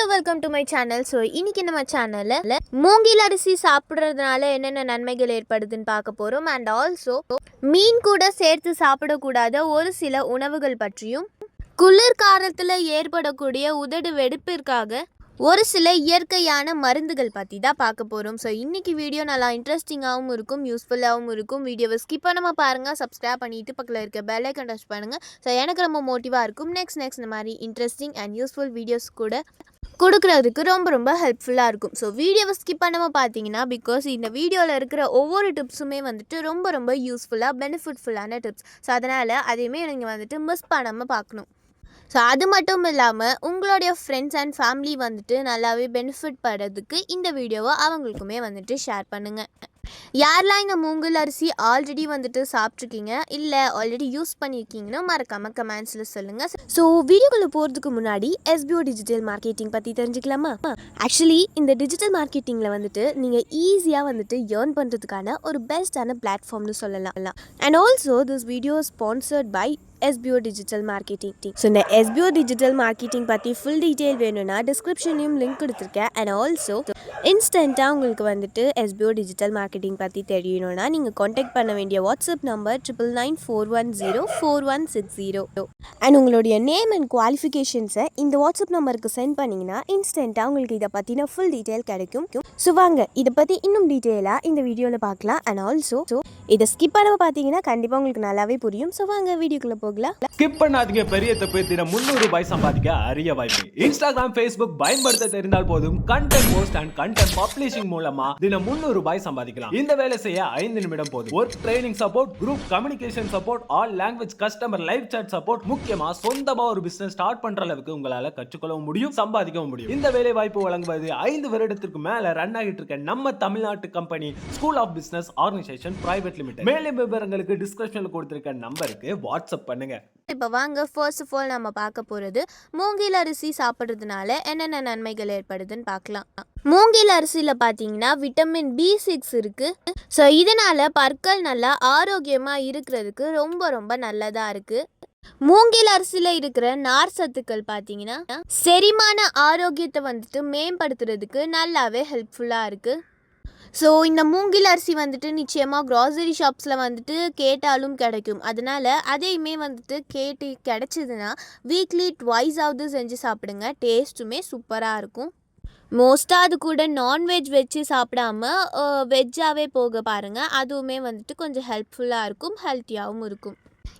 Hello welcome to my channel so இன்னைக்கு நம்ம சேனலில் மூங்கில் அரிசி சாப்பிட்றதுனால என்னென்ன நன்மைகள் ஏற்படுதுன்னு பார்க்க போகிறோம் அண்ட் ஆல்சோ மீன் கூட சேர்த்து சாப்பிடக்கூடாத ஒரு சில உணவுகள் பற்றியும் குளிர்காலத்தில் ஏற்படக்கூடிய உதடு வெடிப்பிற்காக ஒரு சில இயற்கையான மருந்துகள் பற்றி தான் பார்க்க போகிறோம் ஸோ இன்றைக்கி வீடியோ நல்லா இன்ட்ரெஸ்டிங்காகவும் இருக்கும் யூஸ்ஃபுல்லாகவும் இருக்கும். வீடியோவை ஸ்கிப் பண்ணாமல் பாருங்கள் சப்ஸ்கிரைப் பண்ணிட்டு பக்கத்தில் இருக்க பெல் ஐக்கன் டச் பண்ணுங்கள் ஸோ எனக்கு ரொம்ப மோட்டிவாக இருக்கும். நெக்ஸ்ட் நெக்ஸ்ட் இந்த மாதிரி இன்ட்ரெஸ்டிங் அண்ட் யூஸ்ஃபுல் வீடியோஸ் கூட கொடுக்குறதுக்கு ரொம்ப ரொம்ப ஹெல்ப்ஃபுல்லாக இருக்கும். ஸோ வீடியோவை ஸ்கிப் பண்ணாமல் பார்த்தீங்கன்னா பிகாஸ் இந்த வீடியோவில் இருக்கிற ஒவ்வொரு டிப்ஸுமே வந்துட்டு ரொம்ப ரொம்ப யூஸ்ஃபுல்லாக பெனிஃபிட்ஃபுல்லான டிப்ஸ் ஸோ அதனால் அதையுமே நீங்கள் வந்துட்டு மிஸ் பண்ணாமல் பார்க்கணும் ஸோ அது மட்டும் இல்லாமல் உங்களுடைய ஃப்ரெண்ட்ஸ் அண்ட் ஃபேமிலி வந்துட்டு நல்லாவே பெனிஃபிட் படுறதுக்கு இந்த வீடியோவை அவங்களுக்குமே வந்துட்டு ஷேர் பண்ணுங்கள் யாரெல்லாம் இந்த மூங்கில் அரிசி ஆல்ரெடி வந்துட்டு சாப்பிட்ருக்கீங்க இல்லை ஆல்ரெடி யூஸ் பண்ணியிருக்கீங்கன்னா மறக்காமல் கமெண்ட்ஸில் சொல்லுங்கள் ஸோ வீடியோக்குள்ளே போகிறதுக்கு முன்னாடி எஸ்பிஓ டிஜிட்டல் மார்க்கெட்டிங் பற்றி தெரிஞ்சுக்கலாமா? ஆக்சுவலி இந்த டிஜிட்டல் மார்க்கெட்டிங்கில் வந்துட்டு நீங்கள் ஈஸியாக வந்துட்டு ஏர்ன் பண்ணுறதுக்கான ஒரு பெஸ்ட்டான பிளாட்ஃபார்ம்னு சொல்லலாம். And also this video sponsored by SPO digital marketing team so இந்த எஸ்பிஓ டிஜிட்டல் மார்க்கெட்டிங் பற்றி ஃபுல் டீட்டெயில் வேணும்னா டிஸ்கிரிப்ஷன்லையும் லிங்க் கொடுத்துருக்கேன். அண்ட் ஆல்சோ இன்ஸ்டண்ட்டாக உங்களுக்கு வந்துட்டு எஸ்பிஓ டிஜிட்டல் மார்க்கெட்டிங் பற்றி தெரியணும்னா நீங்கள் காண்டாக்ட் பண்ண வேண்டிய WhatsApp number triple nine four one zero four one six zero and உங்களுடைய நேம் அண்ட் குவாலிஃபிகேஷன்ஸை இந்த வாட்ஸ்அப் நம்பருக்கு சென்ட் பண்ணிங்கன்னா இன்ஸ்டண்ட்டாக உங்களுக்கு இதை பற்றின ஃபுல் டீட்டெயில் கிடைக்கும். ஸோ வாங்க இதை பற்றி இன்னும் டீட்டெயிலாக இந்த வீடியோவில் பார்க்கலாம். அண்ட் ஆல்சோ ஸோ இதை ஸ்கிப் பண்ணாமல் பார்த்தீங்கன்னா கண்டிப்பாக உங்களுக்கு நல்லாவே புரியும். ஸோ வாங்க வீடியோக்குள்ளே போகலாம். ஸ்கிப் பண்ணாதீங்க பெரிய தப்பு தினம் முந்நூறு ரூபாய் சம்பாதிக்க அரிய வாய்ப்பு. இன்ஸ்டாகிராம் ஃபேஸ்புக் பயன்படுத்த தெரிந்தால் போதும். Content post and content publishing மூலமா தினம் முந்நூறு ரூபாய் சம்பாதிக்கலாம். இந்த வேலை செய்ய ஐந்து நிமிடம் போதும். Work training support group communication support all language customer live chat support முக்கியமா சொந்தமா ஒரு பிசினஸ் ஸ்டார்ட் பண்ற அளவுக்கு உங்களால கற்றுக்கொள்ளவும் முடியும் சம்பாதிக்கவும் முடியும். இந்த வேலை வாய்ப்பு வழங்குவது ஐந்து வருடத்திற்கு மேல ரன் ஆகிட்டு இருக்க நம்ம தமிழ்நாட்டு company school of business organisation private limited. மேலும் விவரங்களுக்கு டிஸ்கிரிப்ஷன்ல கொடுத்திருக்க நம்பருக்கு வாட்ஸ்அப் பண்ணுங்க. இப்போ வாங்க ஃபர்ஸ்ட் ஆஃப் ஆல் நம்ம பார்க்க போகிறது மூங்கில் அரிசி சாப்பிட்றதுனால என்னென்ன நன்மைகள் ஏற்படுதுன்னு பார்க்கலாம். மூங்கில் அரிசியில் பார்த்தீங்கன்னா விட்டமின் பி சிக்ஸ் இருக்குது ஸோ இதனால் பற்கள் நல்லா ஆரோக்கியமாக இருக்கிறதுக்கு ரொம்ப ரொம்ப நல்லதாக இருக்குது மூங்கில் அரிசியில் இருக்கிற நார் சத்துக்கள் பார்த்தீங்கன்னா செரிமான ஆரோக்கியத்தை வந்துட்டு மேம்படுத்துறதுக்கு நல்லாவே ஹெல்ப்ஃபுல்லாக இருக்குது ஸோ இந்த மூங்கில் அரிசி வந்துட்டு நிச்சயமாக க்ராசரி ஷாப்ஸில் வந்துட்டு கேட்டாலும் கிடைக்கும். அதனால் அதையுமே வந்துட்டு கேட்டு கிடச்சிதுன்னா வீக்லி ட்வைஸாவது செஞ்சு சாப்பிடுங்க. டேஸ்ட்டுமே சூப்பராக இருக்கும். மோஸ்ட்டாக அது கூட நான்வெஜ் வச்சு சாப்பிடாம வெஜ்ஜாகவே போக பாருங்கள் அதுவுமே வந்துட்டு கொஞ்சம் ஹெல்ப்ஃபுல்லாக இருக்கும் ஹெல்த்தியாகவும் இருக்கும்.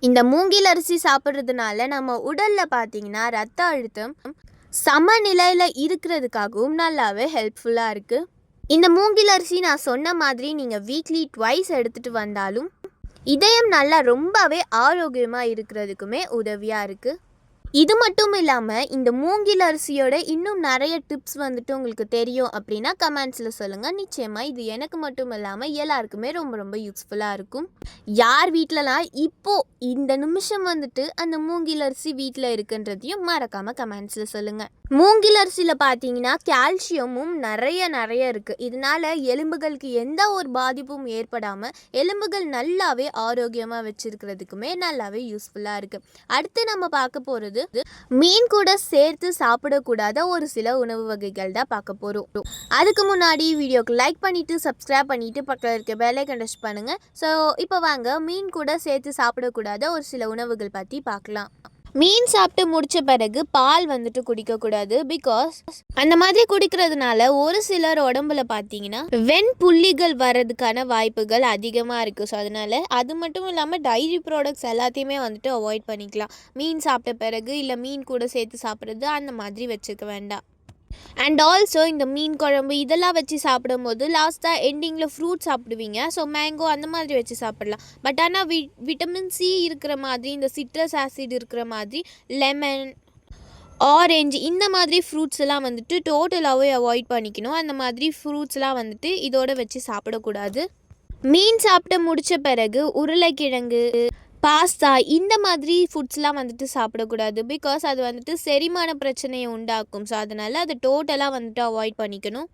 இந்த மூங்கில் அரிசி சாப்பிட்றதுனால நம்ம உடலில் பார்த்தீங்கன்னா ரத்த அழுத்தம் சமநிலையில் இருக்கிறதுக்காகவும் நல்லாவே ஹெல்ப்ஃபுல்லாக இருக்குது இந்த மூங்கில் அரிசி நான் சொன்ன மாதிரி நீங்கள் வீக்லி ட்வைஸ் எடுத்துகிட்டு வந்தாலும் இதயம் நல்லா ரொம்பவே ஆரோக்கியமாக இருக்கிறதுக்குமே உதவியாக இருக்குது இது மட்டும் இல்லாமல் இந்த மூங்கில் அரிசியோட இன்னும் நிறைய டிப்ஸ் வந்துட்டு உங்களுக்கு தெரியும் அப்படின்னா கமெண்ட்ஸில் சொல்லுங்கள் நிச்சயமாக இது எனக்கு மட்டும் இல்லாமல் எல்லாருக்குமே ரொம்ப ரொம்ப யூஸ்ஃபுல்லாக இருக்கும். யார் வீட்டிலலாம் இப்போது இந்த நிமிஷம் வந்துட்டு அந்த மூங்கில் அரிசி வீட்டில் இருக்குன்றதையும் மறக்காமல் கமெண்ட்ஸில் சொல்லுங்கள் மூங்கில் அரிசியில் பார்த்தீங்கன்னா கால்சியமும் நிறைய நிறைய இருக்குது இதனால எலும்புகளுக்கு எந்த ஒரு பாதிப்பும் ஏற்படாமல் எலும்புகள் நல்லாவே ஆரோக்கியமாக வச்சுருக்கிறதுக்குமே நல்லாவே யூஸ்ஃபுல்லாக இருக்குது அடுத்து நம்ம பார்க்க போகிறது மீன் கூட சேர்த்து சாப்பிடக்கூடாத ஒரு சில உணவு வகைகள் தான் பார்க்க போகிறோம் அதுக்கு முன்னாடி வீடியோக்கு லைக் பண்ணிவிட்டு சப்ஸ்கிரைப் பண்ணிவிட்டு பக்கத்தில் இருக்க வேலை கண்டஸ்ட் பண்ணுங்கள் ஸோ இப்போ வாங்க மீன் கூட சேர்த்து சாப்பிடக்கூடாத ஒரு சில உணவுகள் பற்றி பார்க்கலாம். மீன் சாப்பிட்டு முடிச்ச பிறகு பால் வந்துட்டு குடிக்கக்கூடாது. பிகாஸ் அந்த மாதிரி குடிக்கிறதுனால ஒரு சிலர் உடம்புல பார்த்தீங்கன்னா வெண் புள்ளிகள் வர்றதுக்கான வாய்ப்புகள் அதிகமாக இருக்குது ஸோ அதனால அது மட்டும் இல்லாமல் டைரி ப்ராடக்ட்ஸ் எல்லாத்தையுமே வந்துட்டு அவாய்ட் பண்ணிக்கலாம். மீன் சாப்பிட்ட பிறகு இல்லை மீன் கூட சேர்த்து சாப்பிட்றது அந்த மாதிரி வச்சுக்க வேண்டாம். அண்ட் ஆல்சோ இந்த மீன் குழம்பு இதெல்லாம் வச்சு சாப்பிடும்போது லாஸ்ட்டாக எண்டிங்கில் ஃப்ரூட் சாப்பிடுவீங்க. ஸோ மேங்கோ அந்த மாதிரி வச்சு சாப்பிடலாம். பட் ஆனால் வி விட்டமின் சி இருக்கிற மாதிரி இந்த சிட்ரஸ் ஆசிட் இருக்கிற மாதிரி லெமன் ஆரஞ்சு இந்த மாதிரி ஃப்ரூட்ஸ் எல்லாம் வந்துட்டு டோட்டலாகவே அவாய்ட் பண்ணிக்கணும். அந்த மாதிரி ஃப்ரூட்ஸ்லாம் வந்துட்டு இதோட வச்சு சாப்பிடக்கூடாது. மீன் சாப்பிட்டு முடித்த பிறகு உருளைக்கிழங்கு பாஸ்தா இந்த மாதிரி ஃபுட்ஸ்லாம் வந்துட்டு சாப்பிடக்கூடாது. பிகாஸ் அது வந்துட்டு செரிமான பிரச்சனையை உண்டாக்கும். ஸோ அதனால் அதை டோட்டலாக வந்துட்டு அவாய்ட் பண்ணிக்கணும்.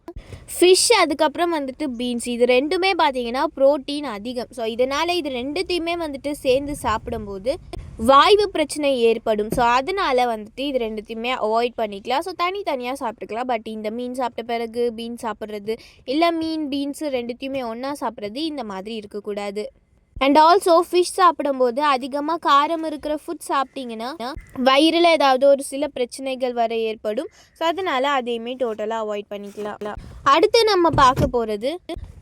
ஃபிஷ் அதுக்கப்புறம் வந்துட்டு பீன்ஸ் இது ரெண்டுமே பார்த்தீங்கன்னா ப்ரோட்டீன் அதிகம். ஸோ இதனால் இது ரெண்டுத்தையுமே வந்துட்டு சேர்ந்து சாப்பிடும்போது வாய்வு பிரச்சனை ஏற்படும். ஸோ அதனால் வந்துட்டு இது ரெண்டுத்தையுமே அவாய்ட் பண்ணிக்கலாம். ஸோ தனித்தனியாக சாப்பிட்டுக்கலாம். பட் இந்த மீன் சாப்பிட்ட பிறகு பீன்ஸ் சாப்பிட்றது இல்லை மீன் பீன்ஸு ரெண்டுத்தையுமே ஒன்றா சாப்பிட்றது இந்த மாதிரி இருக்கக்கூடாது. அண்ட் ஆல்சோ ஃபிஷ் சாப்பிடும்போது அதிகமாக காரம் இருக்கிற ஃபுட் சாப்பிட்டீங்கன்னா வயிறில் ஏதாவது ஒரு சில பிரச்சனைகள் வர ஏற்படும். ஸோ அதனால் அதையுமே டோட்டலாக அவாய்ட் பண்ணிக்கலாம். அடுத்து நம்ம பார்க்க போகிறது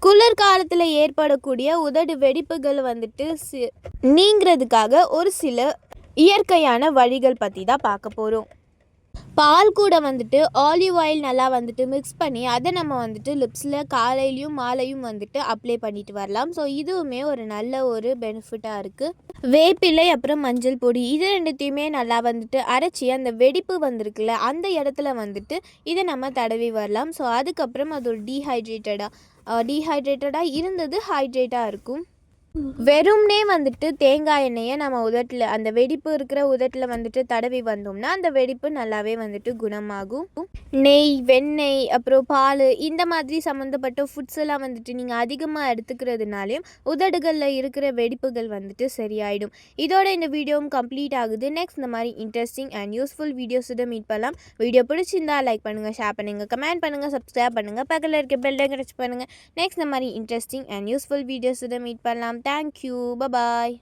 குளிர்காலத்தில் ஏற்படக்கூடிய உதடு வெடிப்புகள் வந்துட்டு நீங்கிறதுக்காக ஒரு சில இயற்கையான வழிகள் பற்றி தான் பார்க்க போகிறோம் பால் கூட வந்துட்டு ஆலிவ் ஆயில் நல்லா வந்துட்டு மிக்ஸ் பண்ணி அதை நம்ம வந்துட்டு லிப்ஸில் காலையிலையும் மாலையும் வந்துட்டு அப்ளை பண்ணிட்டு வரலாம். ஸோ இதுவுமே ஒரு நல்ல ஒரு பெனிஃபிட்டாக இருக்குது வேப்பிலை அப்புறம் மஞ்சள் பொடி இது ரெண்டுத்தையுமே நல்லா வந்துட்டு அரைச்சி அந்த வெடிப்பு வந்திருக்குல்ல அந்த இடத்துல வந்துட்டு இதை நம்ம தடவி வரலாம். ஸோ அதுக்கப்புறம் அது ஒரு டீஹைட்ரேட்டடாக டீஹைட்ரேட்டடாக இருந்தது ஹைட்ரேட்டாக இருக்கும். வெறும்னே வந்துட்டு தேங்காய் எண்ணெயை நம்ம உதட்டில் அந்த வெடிப்பு இருக்கிற உதட்டில் வந்துட்டு தடவி வந்தோம்னா அந்த வெடிப்பு நல்லாவே வந்துட்டு குணமாகும். நெய் வெண்ணெய் அப்புறம் பால் இந்த மாதிரி சம்மந்தப்பட்ட ஃபுட்ஸ் எல்லாம் வந்துட்டு நீங்கள் அதிகமாக எடுத்துக்கிறதுனாலையும் உதடுகளில் இருக்கிற வெடிப்புகள் வந்துட்டு சரியாயிடும். இதோட இந்த வீடியோவும் கம்ப்ளீட் ஆகுது. நெக்ஸ்ட் இந்த மாதிரி இன்ட்ரெஸ்டிங் அண்ட் யூஸ்ஃபுல் வீடியோஸோட மீட் பண்ணலாம். வீடியோ பிடிச்சிருந்தா லைக் பண்ணுங்கள் ஷேர் பண்ணுங்கள் கமெண்ட் பண்ணுங்கள் சப்ஸ்கிரைப் பண்ணுங்கள் பக்கத்தில் இருக்க பெல் கிடச்சி பண்ணுங்கள் நெக்ஸ்ட் இந்த மாதிரி இன்ட்ரெஸ்டிங் அண்ட் யூஸ்ஃபுல் வீடியோஸோட மீட் பண்ணலாம். Thank you bye bye